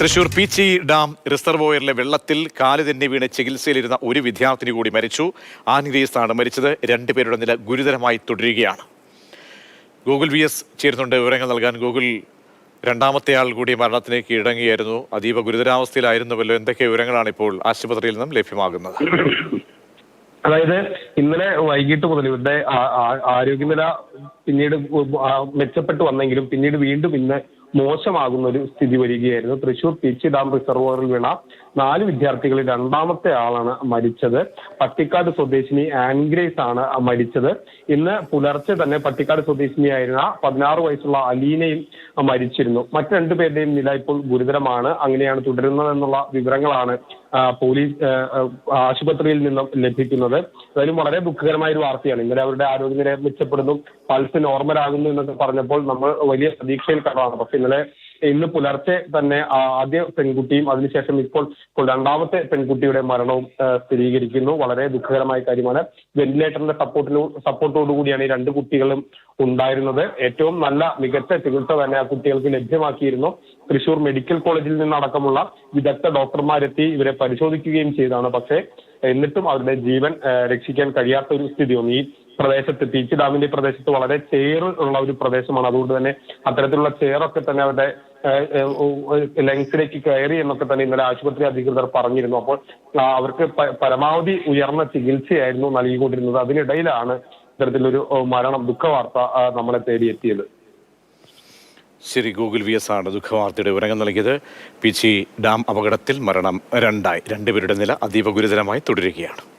Thrissur Peechi dam റിസർവോയറിലെ വെള്ളത്തിൽ കാൽ തന്നെ വീണ് ചികിത്സയിലിരുന്ന ഒരു വിദ്യാർത്ഥിനി കൂടി മരിച്ചു. ആൻഗ്രീസാണ് മരിച്ചത് രണ്ടുപേരുടെ നില ഗുരുതരമായി തുടരുകയാണ്. ഗൂഗിൾ വി എസ് ചേരുന്നുണ്ട് വിവരങ്ങൾ നൽകാൻ. ഗൂഗിൾ രണ്ടാമത്തെ ആൾ കൂടി മരണത്തിലേക്ക് ഇടങ്ങിയായിരുന്നു. അതീവ ഗുരുതരാവസ്ഥയിലായിരുന്നുവല്ലോ. എന്തൊക്കെ വിവരങ്ങളാണ് ഇപ്പോൾ ആശുപത്രിയിൽ നിന്നും ലഭ്യമാകുന്നത്? അതായത് ഇന്നലെ വൈകിട്ട് മുതൽ ഇവരുടെ ആരോഗ്യനില പിന്നീട് മെച്ചപ്പെട്ടു വന്നെങ്കിലും പിന്നീട് വീണ്ടും ഇന്ന് മോശമാകുന്ന ഒരു സ്ഥിതി വരികയായിരുന്നു. തൃശൂർ പീച്ചി ഡാം റിസർവോറിൽ വീണ നാല് വിദ്യാർത്ഥികളിൽ രണ്ടാമത്തെ ആളാണ് മരിച്ചത്. പട്ടിക്കാട് സ്വദേശിനി ആൻഗ്രേസ് ആണ് മരിച്ചത്. ഇന്ന് പുലർച്ചെ തന്നെ പട്ടിക്കാട് സ്വദേശിനിയായിരുന്ന പതിനാറ് വയസ്സുള്ള അലീനയും മരിച്ചിരുന്നു. മറ്റു രണ്ടുപേരുടെയും നില ഇപ്പോൾ ഗുരുതരമാണ്. അങ്ങനെയാണ് തുടരുന്നതെന്നുള്ള വിവരങ്ങളാണ് പോലീസ് ആശുപത്രിയിൽ നിന്നും ലഭിക്കുന്നത്. അതായത് വളരെ ദുഃഖകരമായ ഒരു വാർത്തയാണ്. ഇന്നലെ അവരുടെ ആരോഗ്യനില മെച്ചപ്പെടുന്നു പൾസ് നോർമൽ ആകുന്നു എന്നൊക്കെ പറഞ്ഞപ്പോൾ നമ്മൾ വലിയ പ്രതീക്ഷയിൽ കണ്ടതാണ്. പക്ഷെ ഇന്നലെ ഇന്ന് പുലർച്ചെ തന്നെ ആദ്യ പെൺകുട്ടിയും അതിനുശേഷം ഇപ്പോൾ ഇപ്പോൾ രണ്ടാമത്തെ പെൺകുട്ടിയുടെ മരണവും സ്ഥിരീകരിക്കുന്നു. വളരെ ദുഃഖകരമായ കാര്യമാണ്. വെന്റിലേറ്ററിന്റെ സപ്പോർട്ടിനു സപ്പോർട്ടോടുകൂടിയാണ് ഈ രണ്ട് കുട്ടികളും ഉണ്ടായിരുന്നത്. ഏറ്റവും നല്ല മികച്ച ചികിത്സ തന്നെ ആ കുട്ടികൾക്ക് ലഭ്യമാക്കിയിരുന്നു. തൃശൂർ മെഡിക്കൽ കോളേജിൽ നിന്നടക്കമുള്ള വിദഗ്ധ ഡോക്ടർമാരെത്തി ഇവരെ പരിശോധിക്കുകയും ചെയ്താണ് പക്ഷേ എന്നിട്ടും അവരുടെ ജീവൻ രക്ഷിക്കാൻ കഴിയാത്ത ഒരു സ്ഥിതി വന്നു ഈ പ്രദേശത്ത് പീച്ച് ഡാമിന്റെ പ്രദേശത്ത് വളരെ ചേറ് ഉള്ള ഒരു പ്രദേശമാണ്. അതുകൊണ്ട് തന്നെ അത്തരത്തിലുള്ള ചേറൊക്കെ തന്നെ അവരുടെ ലങ്സിലേക്ക് കയറി എന്നൊക്കെ തന്നെ ഇന്നലെ ആശുപത്രി അധികൃതർ പറഞ്ഞിരുന്നു. അപ്പോൾ അവർക്ക് പരമാവധി ഉയർന്ന ചികിത്സയായിരുന്നു നൽകിക്കൊണ്ടിരുന്നത്. അതിനിടയിലാണ് ഇത്തരത്തിലൊരു മരണം ദുഃഖവാർത്ത നമ്മളെ തേടിയെത്തിയത് ശരി ഗൂഗിൾ വി എസ് ആണ് ദുഃഖവാർത്തയുടെ വിവരങ്ങൾ നൽകിയത്. പി ഡാം അപകടത്തിൽ മരണം രണ്ടായി. രണ്ടുപേരുടെ നില അതീവ ഗുരുതരമായി തുടരുകയാണ്.